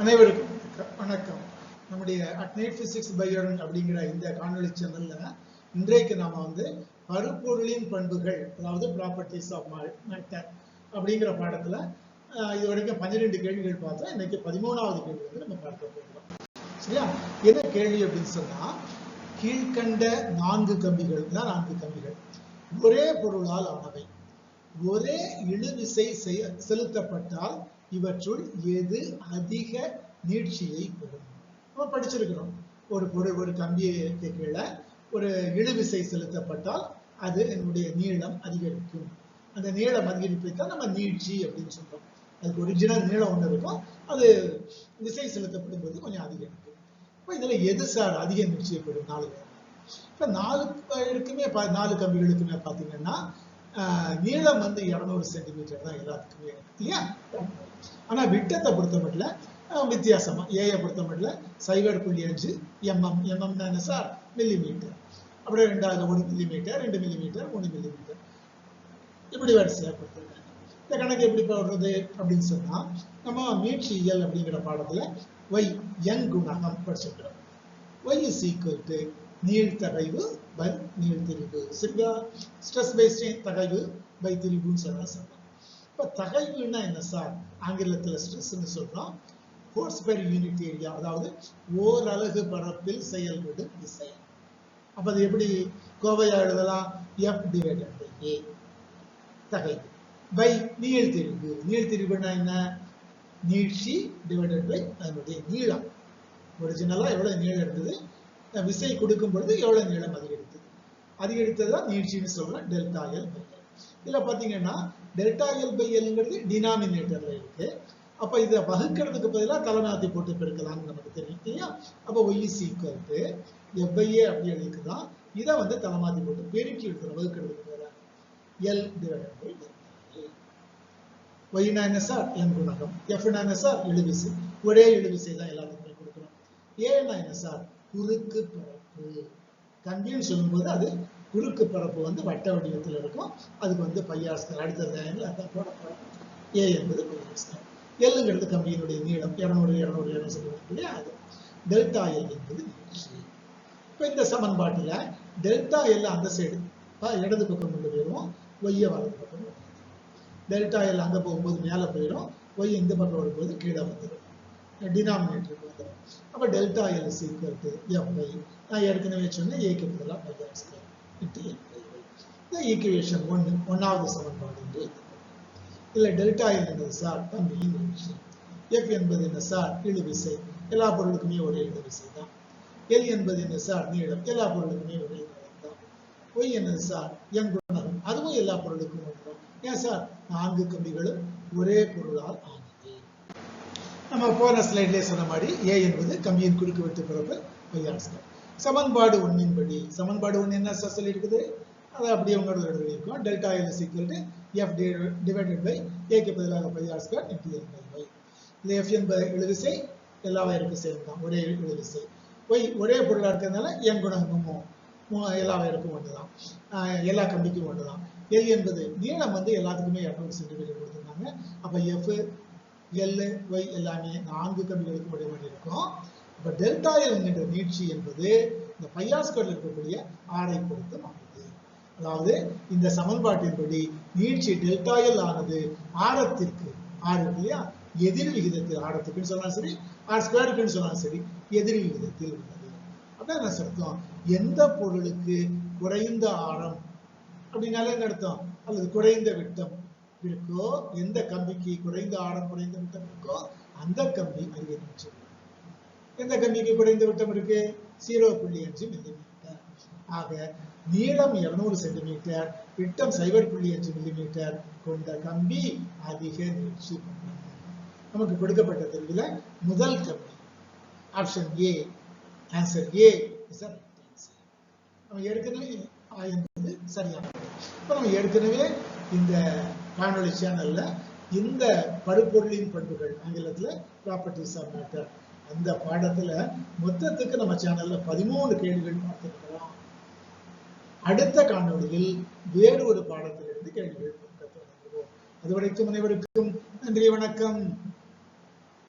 அனைவருக்கும் வணக்கம். நம்முடைய அட்னைட் பிசிக்ஸ் பயோடன் அப்படிங்கிற இந்த காணொலி சேனல்ல இன்றைக்கு நாம வந்து பருப்பொருளின் பண்புகள் அதாவது ப்ராப்பர்ட்டிஸ் ஆஃப் மேட்டர் அப்படிங்கிற பாடத்துல இது வரைக்கும் பன்னிரெண்டு கேள்விகள் பார்த்தோம். இன்னைக்கு பதிமூணாவது கேள்வி வந்து நம்ம பார்க்க போகிறோம் சரியா? என்ன கேள்வி அப்படின்னு சொன்னா கீழ்கண்ட நான்கு கம்பிகள் தான் நான்கு கம்பிகள். ஒரே பொருளால் ஆனவை. ஒரே இழுவிசை செலுத்தப்பட்டால் இவற்றுள் எது அதிக நீட்சியை பெறும்? நம்ம படிச்சிருக்கிறோம். ஒரு பொருள் ஒரு கம்பிக்கு கீழே ஒரு இழுவிசை செலுத்தப்பட்டால் அது என்னுடைய நீளம் அதிகரிக்கும். அந்த நீளம் அதிகரிப்பை தான் நம்ம நீட்சி அப்படின்னு சொல்றோம். அதுக்கு ஒரிஜினல் நீளம் ஒன்று இருக்கும். அது விசை செலுத்தப்படும் போது கொஞ்சம் அதிகரிக்கும். இப்போ இதில் எது சார் அதிக நீட்சியை பெறும்? நாலு. இப்ப நாலு பேருக்குமே பா- நாலு கம்பிகளுக்குமே பார்த்தீங்கன்னா நீளம் வந்து இரநூறு சென்டிமீட்டர் தான் எல்லாத்துக்குமே இல்லையா? ஆனா விட்டத்தை பொறுத்த மட்டும் வித்தியாசமா ஏஐ பொறுத்த மட்டும் சைவேடு புள்ளி அஞ்சு எம்எம் எம்எம் என்ன சார்? மில்லி மீட்டர் அப்படியே ரெண்டாவது ஒரு மில்லி மீட்டர் ரெண்டு மில்லி மீட்டர் மூணு மில்லி மீட்டர் இப்படி வரிசையாக கொடுத்துருக்காங்க. இந்த கணக்கு எப்படி போடுறது அப்படின்னு சொன்னா நம்ம மீட்சியல் அப்படிங்கிற பாடத்துல ஒய் எங் குணகம் படிச்சிருக்கிறோம். ஒய் இஸ் ஈக்குவல் டு நீழ்த்தகைவு பை நீழ்த்திரிவு சரிங்களா? ஸ்ட்ரெஸ் பை தகைவு பை திரிவுன்னு சொன்னா சொல்லலாம் இப்ப தகைவுன்னா என்ன சார் ஆங்கிலத்துல ஸ்ட்ரெஸ்ன்னு சொல்றோம் ஃபோர்ஸ் பெர் யூனிட் ஏரியா அதாவது ஓரலகு பரப்பில் செயல்படும் விசை அப்ப அது எப்படி? கோவையா எழுதலாம்? எஃப் டிவைடட் பை ஏ தகைவு. பை நீழ்த்திரிவு நீழ்த்திரிவுனா என்ன? நீட்சி டிவைடட் பை அதனுடைய நீளம். ஒரிஜினலா எவ்வளவு நீளம் இருந்தது விசை கொடுக்கும் பொழுது எவ்வளவு நீளம் அதிகரித்தது? அதிகரித்தது தான் நீட்சின்னு சொல்லலாம் delta L by L delta L by எல்ங்கிறது டினாமினேட்டரில் இருக்கு. அப்போ இதை வகுக்கிறதுக்கு பதிலாக தலைநாத்தி போட்டு பெருக்கலாம்னு நமக்கு தெரியும் இல்லையா? அப்போ ஒய் இஸ் எவ்வையே அப்படி எழுதிக்குதான் இதை வந்து தலைமாத்தி போட்டு பெருக்கி எடுக்கிறோம் வகுக்கிறதுக்கு பதிலா எல் டிவைடட் பை ஒய்னா என்ன சார் என் குணகம். எஃப்னா என்ன சார் இழுவிசை. ஒரே இழுவிசை தான் எல்லாத்துக்குமே கொடுக்கணும் ஏன்னா என்ன சார் குறுக்கு பரப்பு. கம்பின்னு சொல்லும்போது அது குறுக்கு பரப்பு வந்து வட்ட வடிவத்தில் இருக்கும். அதுக்கு வந்து பையாஸ்கர் அடுத்த லைனில் அதான் ஏ என்பது பையாஸ்கர் எல்லுங்கிறது கம்பியினுடைய நீளம் இரநூறு இரநூறு இரநூறு சொல்லுவாங்க இல்லையா? அது டெல்டா எல் என்பது இப்போ இந்த சமன்பாட்டில் டெல்டா எல் அந்த சைடு இடது பக்கம் கொண்டு போயிடுவோம். ஒய்ய வலது பக்கம் டெல்டா எல் அங்கே போகும்போது மேலே போயிடும். ஒய் இந்த பக்கம் வரும்போது கீழே வந்துடும். டினாமினேட்டருக்கு வந்துடும். அப்போ delta L is equal to நான் ஏற்கனவே சொன்னேன் ஏக்கு பதிலாக பை ஸ்கொயர் இந்த ஈக்குவேஷன் ஒன்று ஒன்றாவது சமன்பாடு என்று இல்லை டெல்டா எல் என்பது சார் கம்பியின் விஷயம் எஃப் என்பது என்ன சார் இழு விசை. எல்லா பொருளுக்குமே ஒரே இழு விசை தான். எல் என்பது என்ன சார் நீளம். எல்லா பொருளுக்குமே ஒரே நீளம் தான். ஒய் என்னது சார் என் குணகம். அதுவும் எல்லா பொருளுக்கும் ஒன்றும் ஏன் சார் நான்கு கம்பிகளும் ஒரே பொருளால் ஆகும் நம்ம போன ஸ்லைட்லேயே சொன்ன மாதிரி ஏ என்பது கம்பியின் குறுக்கு வெட்டு பிறப்பு பையாஸ்கர் சமன்பாடு ஒன்னின்படி சமன்பாடு ஒன்று என்ன சார் சொல்லியிருக்குது? அதை அப்படியே உங்களோட எழுதியிருக்கோம் டெல்டா எல் சீக்கிரம் எஃப் டிவைடட் பை ஏக்கு பதிலாக பையாஸ்கர் இன்டி எல் பை ஒய் இந்த எஃப் என்பது இழுவிசை எல்லா வயருக்கும் சேர்ந்து தான். ஒரே இழுவிசை. ஒய் ஒரே பொருளாக இருக்கிறதுனால என் குணகமும் எல்லா வயருக்கும் ஒன்று தான் எல்லா கம்பிக்கும் ஒன்று தான் எல் என்பது நீளம் வந்து எல்லாத்துக்குமே இரநூறு சென்டிமீட்டர் கொடுத்துருந்தாங்க. அப்போ எஃப் எல் ஒய் எல்லாமே நான்கு கம்பிகளுக்கு ஒரே மாதிரி டெல்டா எல் என்கின்ற நீட்சி என்பது இந்த பையாஸ்கரில் இருக்கக்கூடிய ஆரை பொறுத்து மாறுது. அதாவது இந்த சமன்பாட்டின்படி நீட்சி டெல்டா எல் ஆனது ஆரத்திற்கு ஆறு இல்லையா? எதிர் விகிதத்தில் ஆரத்துக்குன்னு சொன்னாலும் சரி ஆர் ஸ்கொயருக்குன்னு சொன்னாலும் சரி எதிர் விகிதத்தில் உள்ளது. அதான் என்ன அர்த்தம்? எந்த பொருளுக்கு குறைந்த ஆழம் அப்படின்னாலே என்ன அர்த்தம்? அல்லது குறைந்த விட்டம். இருக்கோ எந்த கம்பிக்கு குறைந்த ஆழம் குறைந்த விட்டம் இருக்கோ அந்த கம்பி அதிக நீட்சி எந்த கம்பிக்கு குறைந்த விட்டம் இருக்கு? ஜீரோ புள்ளி அஞ்சு மில்லிமீட்டர் ஆக நீளம் 200 சென்டிமீட்டர் விட்டம் சைபர் புள்ளி அஞ்சு மில்லிமீட்டர் கொண்ட கம்பி அதிக நீட்சி நமக்கு கொடுக்கப்பட்ட தெருவில் முதல் கம்பி. Option A answer A is நம்ம ஏற்கனவே ஆ என்பது இப்போ நம்ம ஏற்கனவே இந்த காணொளி சேனல்ல இந்த பருப்பொருளின் பண்புகள் ஆங்கிலத்துல ப்ராப்பர்ட்டிஸ் ஆஃப் மேட்டர் அந்த பாடத்துல மொத்தத்துக்கு நம்ம சேனல்ல பதிமூணு கேள்விகள் பார்த்துருக்கலாம் அடுத்த காணொளியில் வேறு ஒரு பாடத்திலிருந்து கேள்விகள் பார்க்க தொடங்குவோம். அதுவரைக்கும் அனைவருக்கும் நன்றி வணக்கம்.